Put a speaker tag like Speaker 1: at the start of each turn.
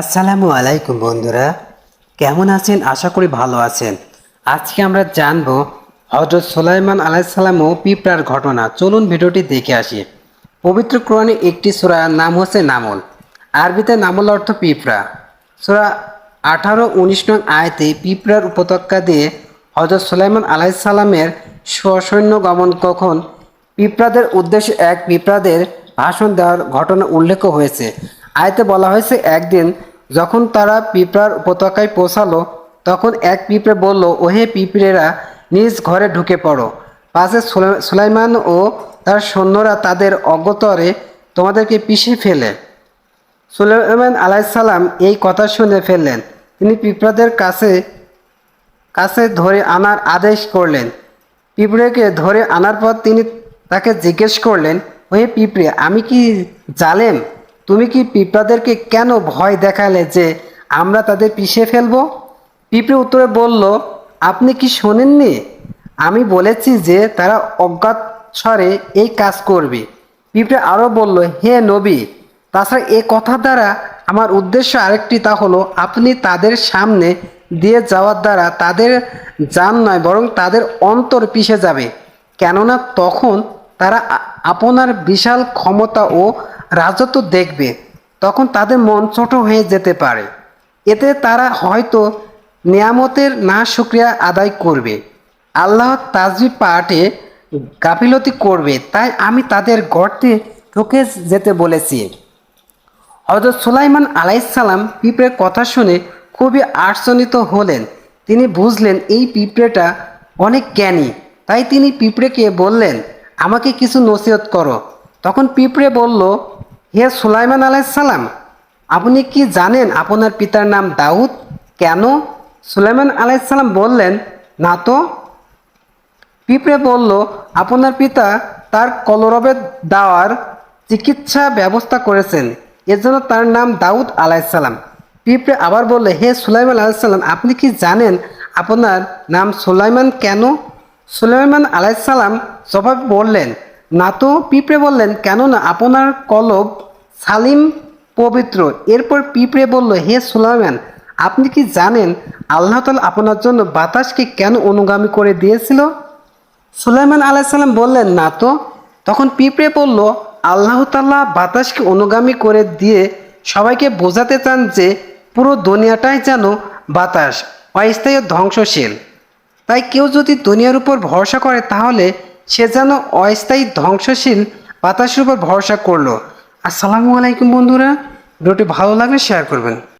Speaker 1: আসসালামু আলাইকুম, বন্ধুরা। কেমন আছেন? আশা করি ভালো আছেন। আজকে আমরা জানব হজরত সোলাইমান আলাইসাল্লাম ও পিঁপড়ার ঘটনা। চলুন ভিডিওটি দেখে আসি। পবিত্র কোরআনে একটি সূরার নাম হচ্ছে নামল। আরবিতে নামল অর্থ পিঁপড়া। সূরা আঠারো, উনিশ নং আয়তে পিঁপড়ার উপত্যকা দিয়ে হজরত সোলাইমান আলাইসাল্লামের সসৈন্য গমন কখন? পিঁপড়াদের উদ্দেশ্যে এক পিঁপড়াদের ভাষণ দেওয়ার ঘটনা উল্লেখ হয়েছে। আয়তে বলা হয়েছে, একদিন যখন তারা পিঁপড়ার উপত্যকায় পৌঁছালো, তখন এক পিঁপড়ে বলল, ওহে পিঁপড়েরা, নিজ ঘরে ঢুকে পড়ো। পাশে সুলাই- সুলাইমান ও তার সৈন্যরা তাদের অজ্ঞতরে তোমাদেরকে পিষে ফেলে। সুলাইমান আলাইসাল্লাম এই কথা শুনে ফেললেন। তিনি পিঁপড়াদের কাছে কাছে ধরে আনার আদেশ করলেন। পিঁপড়েকে ধরে আনার পর তিনি তাকে জিজ্ঞেস করলেন, ওহে পিঁপড়ে, আমি কি জালেম? তুমি কি পিঁপড়াদেরকে কেন ভয় দেখালে যে আমরা তাদের পিষে ফেলব? পিঁপড়ে উত্তরে বলল, আপনি কি শোনেননি? আমি বলেছি যে তারা অজ্ঞাত স্বরে এই কাজ করবে। পিঁপড়ে আরও বলল, হে নবী, তাছাড়া এ কথা দ্বারা আমার উদ্দেশ্য আরেকটি তা হলো, আপনি তাদের সামনে দিয়ে যাওয়ার দ্বারা তাদের যান নয়, বরং তাদের অন্তর পিষে যাবে। কেননা তখন তারা আপনার বিশাল ক্ষমতা ও রাজত্ব দেখবে, তখন তাদের মন ছোট হয়ে যেতে পারে। এতে তারা হয়তো নিয়ামতের না শুক্রিয়া আদায় করবে। আল্লাহ তাজবি পাঠে গাফিলতি করবে, তাই আমি তাদের গর্তে ঢুকে যেতে বলেছি। হজরত সুলাইমান আলাইসাল্লাম পিঁপড়ের কথা শুনে খুবই আশ্চর্যিত হলেন। তিনি বুঝলেন, এই পিঁপড়েটা অনেক জ্ঞানী। তাই তিনি পিঁপড়েকে বললেন, আমাকে কিছু নসিহত করো। তখন পিঁপড়ে বলল হে সুলাইমান আলাইসাল্লাম আপনি কি জানেন আপনার পিতার নাম দাউদ? কেন? সুলাইমান আলাইসাল্লাম বললেন, না তো। পিঁপড়ে বলল, আপনার পিতা তার কলরবের দাওয়ার চিকিৎসা ব্যবস্থা করেছেন, এজন্য তার নাম দাউদ আলাইসাল্লাম পিঁপড়ে আবার বললে, হে সুলাইমান আলাইসাল্লাম আপনি কি জানেন আপনার নাম সুলাইমান কেন? সুলাইমান আলাইসাল্লাম জবাব বললেন, না তো। পিঁপড়ে বললেন, কেননা আপনার কলব সালিম পবিত্র। এরপর পিঁপড়ে বলল, হে সুলাইমান, আপনি কি জানেন আল্লাহ তালা আপনার জন্য বাতাসকে কেন অনুগামী করে দিয়েছিল? সুলাইমান আলাইসাল্লাম বললেন, না তো। তখন পিঁপড়ে বলল, আল্লাহ তাল্লাহ বাতাসকে অনুগামী করে দিয়ে সবাইকে বোঝাতে চান যে পুরো দুনিয়াটাই যেন বাতাস, অস্থায়ী ধ্বংসশীল। তাই কেউ যদি দুনিয়ার উপর ভরসা করে, তাহলে সে যেন অস্থায়ী ধ্বংসশীল বাতাসের উপর ভরসা করল। আসসালামু আলাইকুম বন্ধুরা। ভিডিওটি ভালো লাগলে শেয়ার করবেন।